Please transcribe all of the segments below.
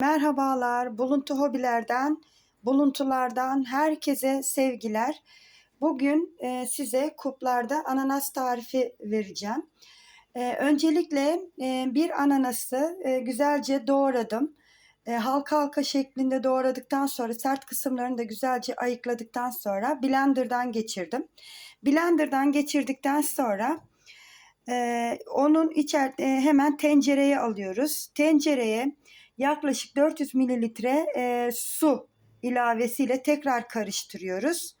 Merhabalar, Buluntu Hobiler'den, Buluntulardan herkese sevgiler. Bugün e, size kuplarda ananas tarifi vereceğim. E, öncelikle e, bir ananası e, güzelce doğradım. E, halka halka şeklinde doğradıktan sonra sert kısımlarını da güzelce ayıkladıktan sonra blenderdan geçirdim. Blenderdan geçirdikten sonra e, onun içer e, hemen tencereye alıyoruz. Tencereye yaklaşık 400 mililitre e, su ilavesiyle tekrar karıştırıyoruz.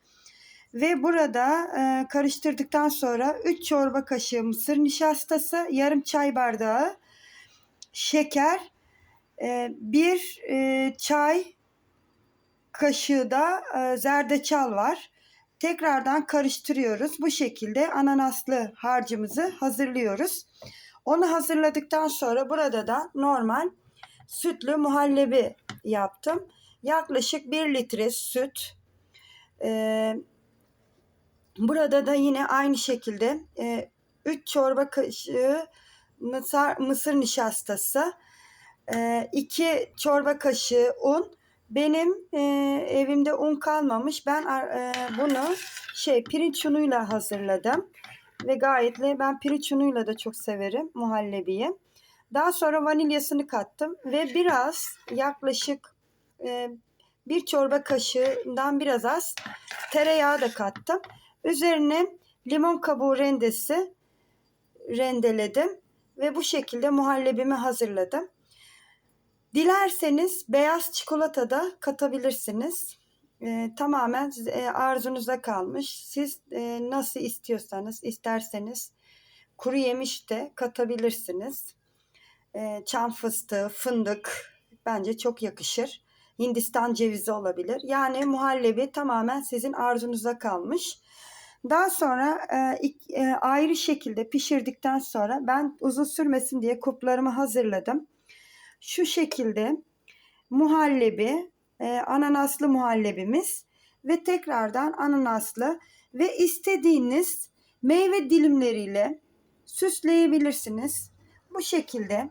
Ve burada e, karıştırdıktan sonra 3 çorba kaşığı mısır nişastası, yarım çay bardağı şeker, e, bir e, çay kaşığı da e, zerdeçal var. Tekrardan karıştırıyoruz. Bu şekilde ananaslı harcımızı hazırlıyoruz. Onu hazırladıktan sonra burada da normal sütlü muhallebi yaptım. Yaklaşık 1 litre süt. Ee, burada da yine aynı şekilde e, 3 çorba kaşığı mısır, mısır nişastası, 2 e, çorba kaşığı un. Benim e, evimde un kalmamış. Ben e, bunu şey pirinç unuyla hazırladım ve gayetle ben pirinç unuyla da çok severim muhallebiyi. Daha sonra vanilyasını kattım ve biraz yaklaşık e, bir çorba kaşığından biraz az tereyağı da kattım. Üzerine limon kabuğu rendesi rendeledim ve bu şekilde muhallebimi hazırladım. Dilerseniz beyaz çikolata da katabilirsiniz. E, tamamen e, arzunuza kalmış. Siz e, nasıl istiyorsanız, isterseniz kuru yemiş de katabilirsiniz. E, çam fıstığı, fındık bence çok yakışır. Hindistan cevizi olabilir. Yani muhallebi tamamen sizin arzunuza kalmış. Daha sonra e, e, ayrı şekilde pişirdikten sonra ben uzun sürmesin diye kuplarımı hazırladım. Şu şekilde muhallebi, e, ananaslı muhallebimiz ve tekrardan ananaslı ve istediğiniz meyve dilimleriyle süsleyebilirsiniz. Bu şekilde